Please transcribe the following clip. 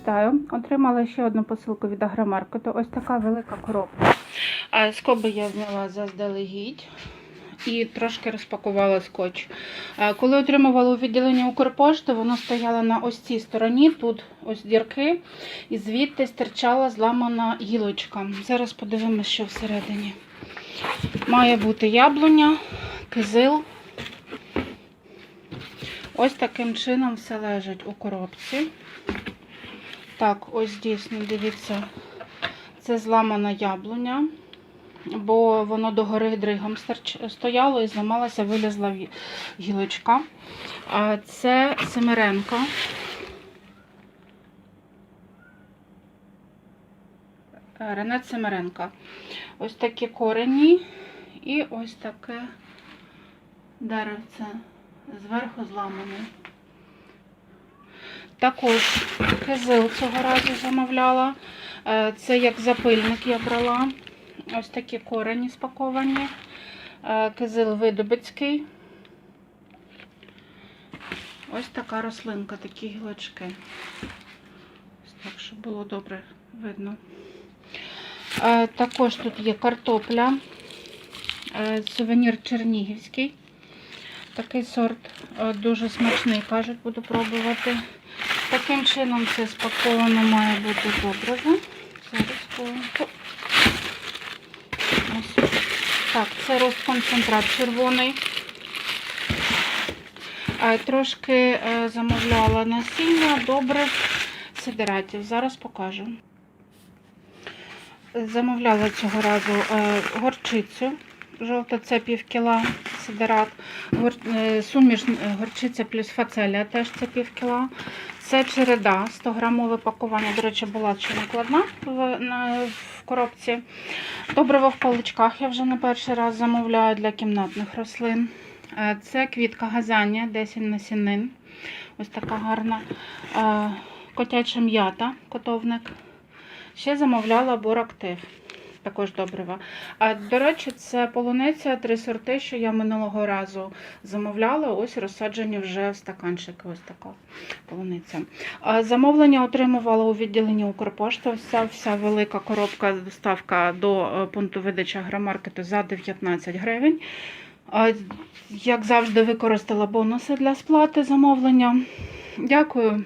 Вітаю! Отримала ще одну посилку від агромаркету. Ось така велика коробка. Скоби я зняла заздалегідь і трошки розпакувала скотч. Коли отримувала у відділенні Укрпошти, воно стояло на ось цій стороні, тут ось дірки, і звідти стирчала зламана гілочка. Зараз подивимося, що всередині. Має бути яблуня, кизил. Ось таким чином все лежить у коробці. Так, ось дійсно, дивіться, це зламана яблуня, бо воно догори дригом стояло і зламалася, вилізла гілочка. А це семеренка. Ренет Семеренка. Ось такі корені і ось таке деревце зверху зламане. Також кизил цього разу замовляла. Е, Це як запильник я брала. Ось такі корені спаковані. Е, Кизил видобицький. Ось така рослинка, такі гілочки. Ось так, щоб було добре видно. Е, Також тут є картопля. Сувенір чернігівський. Такий сорт е, дуже смачний, кажуть, буду пробувати. Таким чином це спаковано має бути добре. Зараз. Так, це розконцентрат червоний. Трошки е, замовляла насіння добрих сидератів. Зараз покажу. Замовляла цього разу е, горчицю. Жовта це пів кіла сидерат. Е, Суміш е, горчиця плюс фацелія теж це пів кіла. Це череда, 100 грамове пакування. До речі, була ще накладна в, на, в коробці. Добриво в паличках я вже не перший раз замовляю для кімнатних рослин. Е, Це квітка газання, 10 насінин. Ось така гарна. Котяча м'ята, котовник. Ще замовляла борактив. Також добрива. А до речі, це полуниця, три сорти, що я минулого разу замовляла. Ось розсаджені вже в стаканчики. Ось така полуниця. А Замовлення отримувала у відділенні Укрпошти. Вся, вся велика коробка доставка до е, пункту видачі агромаркету за 19 гривень. Як завжди, використала бонуси для сплати замовлення. Дякую.